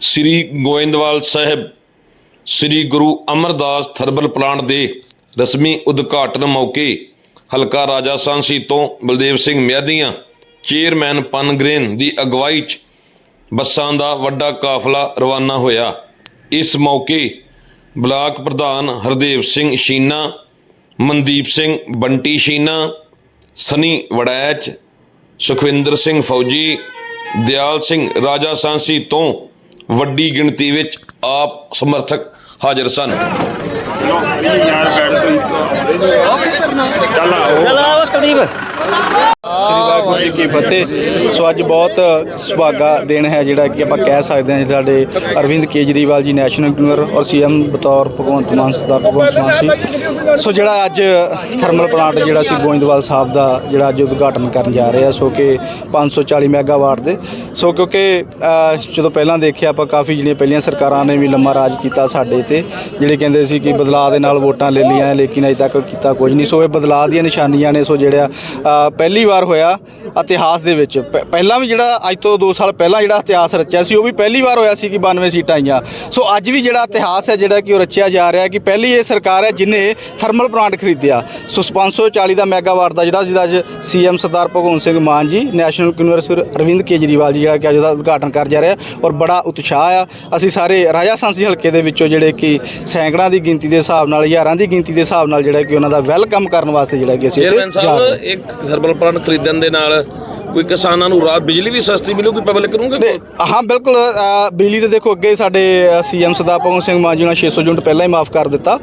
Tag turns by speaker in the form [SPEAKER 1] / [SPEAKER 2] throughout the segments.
[SPEAKER 1] ਸ੍ਰੀ ਗੋਇੰਦਵਾਲ ਸਾਹਿਬ, ਸ੍ਰੀ Guru Amardas thermal plant ਦੇ ਰਸਮੀ ਉਦਘਾਟਨ ਮੌਕੇ ਹਲਕਾ ਰਾਜਾ ਸਾਂਸੀ ਤੋਂ ਬਲਦੇਵ ਸਿੰਘ ਮਿਆਦੀਆਂ ਚੇਅਰਮੈਨ ਪਨਗ੍ਰੇਨ ਦੀ ਅਗਵਾਈ 'ਚ ਬੱਸਾਂ ਦਾ ਵੱਡਾ ਕਾਫਲਾ ਰਵਾਨਾ ਹੋਇਆ। ਇਸ ਮੌਕੇ ਬਲਾਕ ਪ੍ਰਧਾਨ ਹਰਦੇਵ ਸਿੰਘ ਸ਼ੀਨਾ, ਮਨਦੀਪ ਸਿੰਘ ਬੰਟੀ ਸ਼ੀਨਾ, ਸਨੀ ਵੜੈਚ, ਸੁਖਵਿੰਦਰ ਸਿੰਘ ਫੌਜੀ, ਦਿਆਲ ਸਿੰਘ ਰਾਜਾ ਸਾਂਸੀ ਤੋਂ ਵੱਡੀ ਗਿਣਤੀ ਵਿੱਚ ਆਪ ਸਮਰਥਕ ਹਾਜ਼ਰ ਸਨ।
[SPEAKER 2] ਚਲਾ। ਕਲੀਬ
[SPEAKER 3] ਵਾਹਿਗੁਰੂ ਜੀ ਕੀ ਫਤਿਹ। ਸੋ ਅੱਜ ਬਹੁਤ ਸੁਭਾਗਾ ਦਿਨ ਹੈ ਜਿਹੜਾ ਕਿ ਆਪਾਂ ਕਹਿ ਸਕਦੇ ਹਾਂ ਸਾਡੇ ਅਰਵਿੰਦ ਕੇਜਰੀਵਾਲ ਜੀ ਨੈਸ਼ਨਲ ਗਵਰਨਰ ਔਰ ਸੀਐਮ ਬਤੌਰ ਭਗਵੰਤ ਮਾਨ ਸਰਦਾਰ ਭਗਵੰਤ ਮਾਨ ਸੀ। ਸੋ ਜਿਹੜਾ ਅੱਜ ਥਰਮਲ ਪਲਾਂਟ ਜਿਹੜਾ ਸੀ ਗੋਇੰਦਵਾਲ ਸਾਹਿਬ ਦਾ ਜਿਹੜਾ ਅੱਜ ਉਦਘਾਟਨ ਕਰਨ ਜਾ ਰਹੇ ਆ, ਸੋ ਕਿ 540 ਮੈਗਾਵਾਟ ਦੇ। ਸੋ ਕਿਉਂਕਿ ਜਦੋਂ ਪਹਿਲਾਂ ਦੇਖਿਆ ਆਪਾਂ ਕਾਫੀ ਜਿਹੜੀਆਂ ਪਹਿਲੀਆਂ ਸਰਕਾਰਾਂ ਨੇ ਵੀ ਲੰਮਾ ਰਾਜ ਕੀਤਾ ਸਾਡੇ ਤੇ, ਜਿਹੜੇ ਕਹਿੰਦੇ ਸੀ ਕਿ ਬਦਲਾਅ ਦੇ ਨਾਲ ਵੋਟਾਂ ਲੈ ਲਈਆਂ, ਲੇਕਿਨ ਅਜੇ ਤੱਕ ਕੀਤਾ ਕੁਝ ਨਹੀਂ। ਸੋ ਇਹ ਬਦਲਾਅ ਦੀਆਂ ਨਿਸ਼ਾਨੀਆਂ ਨੇ, ਸੋ ਜਿਹੜਾ ਪਹਿਲੀ ਵਾਰ ਹੋਇਆ ਇਤਿਹਾਸ ਦੇ ਵਿੱਚ। ਪ- ਪਹਿਲਾਂ ਵੀ ਜਿਹੜਾ ਅੱਜ ਤੋਂ 2 ਸਾਲ ਪਹਿਲਾਂ ਜਿਹੜਾ ਇਤਿਹਾਸ ਰਚਿਆ ਸੀ ਉਹ ਵੀ ਪਹਿਲੀ ਵਾਰ ਹੋਇਆ ਸੀ ਕਿ 92 ਸੀਟਾਂ ਆਈਆਂ। ਸੋ ਅੱਜ ਵੀ ਜਿਹੜਾ ਇਤਿਹਾਸ ਹੈ ਜਿਹੜਾ ਕਿ ਉਹ ਰਚਿਆ ਜਾ ਰਿਹਾ ਕਿ ਪਹਿਲੀ ਇਹ ਸਰਕਾਰ ਹੈ ਜਿਨੇ ਥਰਮਲ ਪਲਾਂਟ ਖਰੀਦਿਆ। ਸੋ 540 ਦਾ ਮੈਗਾਵਾਟ ਦਾ ਜਿਹੜਾ ਜਿਹਦਾ ਅੱਜ CM Sardar Bhagwant Singh Mann ji national university Arvind Kejriwal ji ਜਿਹੜਾ ਕਿ ਅੱਜ ਦਾ ਉਦਘਾਟਨ ਕਰ ਜਾ ਰਿਹਾ ਔਰ ਬੜਾ ਉਤਸ਼ਾਹ ਆ। ਅਸੀਂ ਸਾਰੇ ਰਾਜਾ ਸਾਂਸੀ ਹਲਕੇ ਦੇ ਵਿੱਚੋਂ ਜਿਹੜੇ ਕਿ ਸੈਂਕੜਾਂ ਦੀ ਗਿਣਤੀ ਦੇ ਹਿਸਾਬ ਨਾਲ ਹਜ਼ਾਰਾਂ ਦੀ ਗਿਣਤੀ ਦੇ ਹਿਸਾਬ ਨਾਲ ਜਿਹੜਾ ਕਿ ਉਹਨਾਂ ਦਾ ਵੈਲਕਮ ਕਰਨ ਵਾਸਤੇ ਜਿਹੜਾ ਕਿ ਅਸੀਂ
[SPEAKER 1] ਚੇਅਰਮੈਨ
[SPEAKER 3] ਉੱਥੇ ਜਾ ਰਹੇ ਹਾਂ।
[SPEAKER 1] ਸਾਹਿਬ ਇੱਕ ਥਰਮਲ ਪਲਾਂਟ ਖਰੀਦਣ ਦੇ ਨਾਲ ਕੋਈ ਕਿਸਾਨਾਂ ਨੂੰ ਰਾਤ ਬਿਜਲੀ ਵੀ ਸਸਤੀ ਮਿਲੂਗੀ ਪਬਲਿਕ ਨੂੰ ਕਿ
[SPEAKER 3] ਹਾਂ ਬਿਲਕੁਲ ਅ, ਬਿਜਲੀ ਤੇ ਦੇਖੋ ਅੱਗੇ ਸਾਡੇ ਸੀਐਮ ਸਰਦਾਰ ਭਗਵੰਤ ਸਿੰਘ ਮਾਨ ਜੀ ਨੇ 600 ਯੂਨਿਟ ਪਹਿਲਾਂ ਹੀ ਮਾਫ ਕਰ ਦਿੱਤਾ।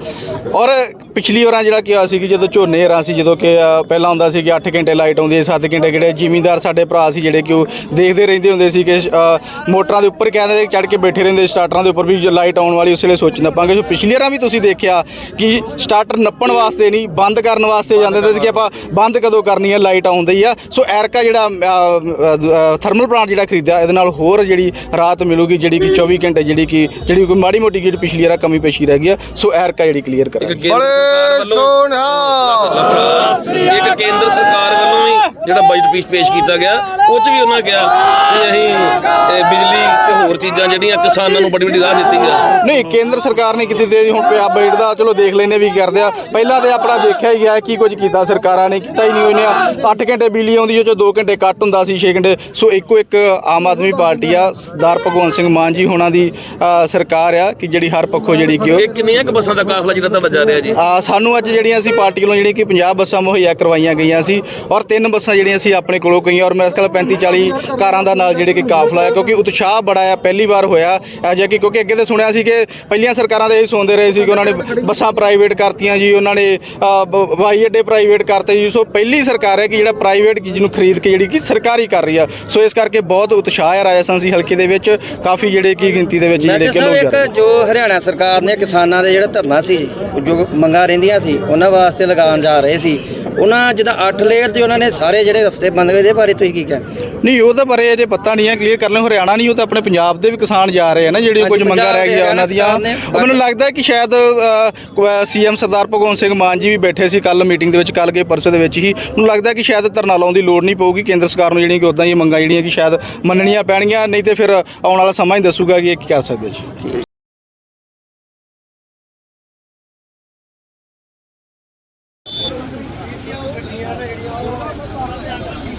[SPEAKER 3] ਔਰ ਪਿਛਲੀ ਵਾਰਾਂ ਜਿਹੜਾ ਕੀ ਹੋਇਆ ਸੀ ਕਿ ਜਦੋਂ ਝੋਨੇ ਰਾਂ ਸੀ ਜਦੋਂ ਕਿ ਅ, ਪਹਿਲਾਂ ਹੁੰਦਾ ਸੀ ਕਿ 8 ਘੰਟੇ ਲਾਈਟ ਆਉਂਦੀ ਸੀ 7 ਘੰਟੇ ਕਿਹੜੇ ਜ਼ਿਮੀਂਦਾਰ ਸਾਡੇ ਭਰਾ ਸੀ ਜਿਹੜੇ ਕਿ ਉਹ ਦੇਖਦੇ ਰਹਿੰਦੇ ਹੁੰਦੇ ਸੀ ਕਿ ਅ, ਮੋਟਰਾਂ ਦੇ ਉੱਪਰ ਕਹਿੰਦੇ ਚੜ ਕੇ ਬੈਠੇ ਰਹਿੰਦੇ ਸਟਾਰਟਰਾਂ ਦੇ ਉੱਪਰ ਵੀ ਲਾਈਟ ਆਉਣ ਵਾਲੀ ਉਸ ਵੇਲੇ ਸੋਚ ਨੱਪਾਂਗੇ। ਜੋ ਪਿਛਲੀ ਵਾਰਾਂ ਵੀ ਤੁਸੀਂ ਦੇਖਿਆ ਕਿ ਸਟਾਰਟਰ ਨੱਪਣ ਵਾਸਤੇ ਨਹੀਂ ਬੰਦ ਕਰਨ ਵਾਸਤੇ ਜਾਂਦੇ ਹੁੰਦੇ ਸੀ ਕਿ ਆਪਾਂ ਬੰਦ ਕਦੋਂ ਕਰਨੀ ਹੈ ਲਾਈਟ ਆਉਂਦੀ ਆ। ਸੋ ਐਰਕਾ ਜਿਹੜਾ ਥਰਮਲ ਪਲਾਂਟ ਜਿਹੜਾ ਖਰੀਦਿਆ ਇਹਦੇ ਨਾਲ ਹੋਰ ਜਿਹੜੀ ਰਾਤ ਮਿਲੂਗੀ ਜਿਹੜੀ ਕਿ 24 ਘੰਟੇ ਜਿਹੜੀ ਕਿ ਜਿਹੜੀ ਕੋਈ ਮਾੜੀ ਮੋਟੀ ਜਿਹੜੀ ਪਿਛਲੀ ਵਾਰ ਕਮੀ ਪੇਸ਼ੀ ਰਹਿ ਗਈ ਆ ਸੋ ਐਰਕਾ ਜਿਹੜੀ ਕਲੀਅਰ ਕਰਾਂਗੇ।
[SPEAKER 1] ਬੜੇ ਸੋਨਾ ਇੱਕ ਕੇਂਦਰ ਸਰਕਾਰ ਵੱਲੋਂ ਵੀ ਜਿਹੜਾ ਬਜਟ ਪੇਸ਼ ਪੇਸ਼ ਕੀਤਾ ਗਿਆ ਉਹ ਚ ਵੀ ਉਹਨਾਂ ਕਿਹਾ ਕਿ ਅਸੀਂ ਇਹ ਬਿਜਲੀ ਹੋਰ ਚੀਜ਼ਾਂ ਜਿਹੜੀਆਂ ਕਿਸਾਨਾਂ ਨੂੰ ਬੜੀ ਵੱਡੀ ਰਾਹ ਦਿੱਤੀ ਹੈ
[SPEAKER 3] ਨਹੀਂ ਕੇਂਦਰ ਸਰਕਾਰ ਨੇ ਕੀਤੀ ਤੇ ਹੁਣ ਪੰਜਾਬ ਬਜਟ ਦਾ ਚਲੋ ਦੇਖ ਲੈਨੇ ਵੀ ਕਰਦੇ ਆ। ਪਹਿਲਾਂ ਤੇ ਆਪਣਾ ਦੇਖਿਆ ਹੀ ਗਿਆ ਕੀ ਕੁਝ ਕੀਤਾ ਸਰਕਾਰਾਂ ਨੇ ਕੀਤਾ ਹੀ ਨਹੀਂ ਉਹਨੇ 8 ਘੰਟੇ ਬਿਜਲੀ ਆਉਂਦੀ ਉਹ ਚ 2 ਘੰਟੇ ਕੱਟ ਹੁੰਦਾ ਸੀ 6 ਘੰਟੇ। ਸੋ ਇੱਕੋ ਇੱਕ ਆਮ ਆਦਮੀ ਪਾਰਟੀ ਆ ਸਰਦਾਰ ਭਗਵੰਤ ਸਿੰਘ ਮਾਨ ਜੀ ਹੋਣਾ ਦੀ ਸਰਕਾਰ ਆ ਕਿ ਜਿਹੜੀ ਹਰ ਪੱਖੋਂ ਜਿਹੜੀ ਕਿ ਉਹ
[SPEAKER 1] ਇਹ ਕਿੰਨੀਆਂ ਕੁ ਬੱਸਾਂ ਦਾ ਕਾਫਲਾ ਜਿਹੜਾ ਤੁਹਾਡਾ ਜਾ ਰਿਹਾ ਜੀ?
[SPEAKER 3] ਆ ਸਾਨੂੰ ਅੱਜ ਜਿਹੜੀਆਂ ਅਸੀਂ ਪਾਰਟੀ ਵੱਲੋਂ ਜਿਹੜੀਆਂ ਕਿ 50 ਬੱਸਾਂ ਮੁਹੱਈਆ ਕਰਵਾਈਆਂ ਗਈਆਂ ਸੀ ਔਰ ਤਿੰਨ ਬੱਸਾਂ ਜਿਹੜੀਆਂ ਅਸੀਂ ਆਪਣੇ ਕੋਲੋਂ ਗਈਆਂ ਔਰ ਮੇਰੇ ਖਿਆਲ 35 40 ਕਾਰਾਂ ਦਾ ਨਾਲ ਜਿਹੜੇ ਕਿ ਕਾਫਲਾ ਹੈ ਕਿਉਂਕਿ ਉਤਸ਼ਾਹ ਬੜਾ ਆ ਪਹਿਲੀ ਵਾਰ ਹੋਇਆ ਇਹ ਜਿਹਾ ਕਿ ਕਿਉਂਕਿ ਅੱਗੇ ਤੇ ਸੁਣਿਆ ਸੀ ਕਿ ਪਹਿਲੀਆਂ ਸਰਕਾਰਾਂ ਦੇ ਇਹ ਸੁਣਦੇ ਰਹੇ ਸੀ ਕਿ ਉਹਨਾਂ ਨੇ ਬੱਸਾਂ ਪ੍ਰਾਈਵੇਟ ਕਰਤੀਆਂ ਜੀ ਉਹਨਾਂ ਨੇ ਹਵਾਈ ਅੱਡੇ ਪ੍ਰਾਈਵੇਟ ਕਰਤੇ ਜੀ। ਸੋ ਪਹਿਲੀ ਸਰਕਾਰ ਹੈ ਕਿ ਜਿਹੜਾ ਪ੍ਰਾਈਵੇਟ ਚੀਜ਼ ਨੂੰ ਖਰੀਦ ਕੇ ਜਿਹੜੀ ਕਿ ਸਰਕਾਰੀ ਕਰ ਰਹੀ ਆ। ਸੋ ਇਸ ਕਰਕੇ ਬਹੁਤ ਉਤਸ਼ਾਹ ਹੈ ਰਾਜਸਥਾਨ ਸੀ ਹਲਕੇ ਦੇ ਵਿੱਚ ਕਾਫੀ ਜਿਹੜੇ ਕਿ ਗਿਣਤੀ ਦੇ ਵਿੱਚ ਜਿਹੜੇ ਕਿ ਲੋਕ ਜਾ ਰਹੇ
[SPEAKER 2] ਇੱਕ ਜੋ ਹਰਿਆਣਾ ਸਰਕਾਰ ਨੇ ਕਿਸਾਨਾਂ ਦੇ ਜਿਹੜਾ ਧਰਨਾ ਸੀ ਜੋ ਮੰਗਾਂ ਰਹਿੰਦੀਆਂ ਸੀ ਉਹਨਾਂ ਵਾਸਤੇ ਲਗਾਉਣ ਜਾ ਰਹੇ ਸੀ। ਉਹਨਾਂ ਜਿੱਦਾਂ 8 ਲੇਅਰ ਦੇ ਉਹਨਾਂ ਨੇ ਸਾਰੇ ਜਿਹੜੇ ਰਸਤੇ ਬੰਦ ਹੋਏ ਇਹਦੇ ਬਾਰੇ ਤੁਸੀਂ ਕੀ ਕਹਿਣਾ?
[SPEAKER 3] ਨਹੀਂ ਉਹ ਤਾਂ ਬਾਰੇ ਅਜੇ ਪਤਾ ਨਹੀਂ ਹੈ ਕਲੀਅਰ ਕਰ ਲਓ ਹਰਿਆਣਾ ਨਹੀਂ ਉਹ ਤਾਂ ਆਪਣੇ ਪੰਜਾਬ ਦੇ ਵੀ ਕਿਸਾਨ ਜਾ ਰਹੇ ਆ ਨਾ ਜਿਹੜੀ ਕੁਝ ਮੰਗਾਂ ਰਹਿ
[SPEAKER 2] ਦੇ
[SPEAKER 3] ਗਈਆਂ ਉਹਨਾਂ ਦੀਆਂ। ਮੈਨੂੰ ਲੱਗਦਾ ਹੈ ਕਿ ਸ਼ਾਇਦ ਸੀਐਮ ਸਰਦਾਰ ਭਗਵੰਤ ਸਿੰਘ ਮਾਨ ਜੀ ਵੀ ਬੈਠੇ ਸੀ ਕੱਲ ਮੀਟਿੰਗ ਦੇ ਵਿੱਚ ਕੱਲ ਕੇ ਪਰਸੋਂ ਦੇ ਵਿੱਚ ਹੀ। ਮੈਨੂੰ ਲੱਗਦਾ ਹੈ ਕਿ ਸ਼ਾਇਦ ਧਰਨਾ ਲਾਉਣ ਦੀ ਲੋੜ ਨਹੀਂ ਪਊਗੀ ਕੇਂਦਰ ਸਰਕਾਰ ਨੂੰ ਜਿਹੜੀਆਂ ਕਿ ਉਦਾਂ ਹੀ ਮੰਗਾਂ ਜਿਹੜੀਆਂ ਕਿ ਸ਼ਾਇਦ ਮੰਨਣੀਆਂ ਪੈਣਗੀਆਂ ਨਹੀਂ ਤੇ ਫਿਰ ਆਉਣ ਵਾਲਾ ਸਮਾਂ ਹੀ ਦੱਸੂਗਾ ਕਿ ਇਹ ਕੀ ਕਰ ਸਕਦੇ ਜੀ।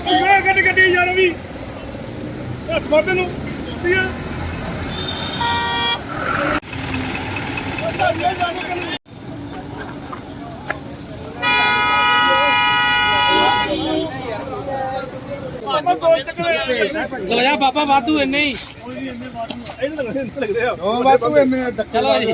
[SPEAKER 3] ਜਾਉਂਦੀਆਂ
[SPEAKER 4] ਗੱਡੀ ਗੱਡੀ ਯਾਰ ਵੀ ਹੱਥ ਮਾਰਦੇ ਨੂੰ ਕੀ ਹੈ ਆਪਾਂ ਦੋ ਚੱਕਰੇ
[SPEAKER 2] ਲੋ ਜਾ ਬਾਬਾ ਵਾਧੂ ਇੰਨੇ ਹੀ
[SPEAKER 4] ਇਹਨੂੰ ਲੱਗਦੇ ਆ
[SPEAKER 5] ਉਹ ਵਾਧੂ ਇੰਨੇ
[SPEAKER 2] ਚਲੋ ਜੀ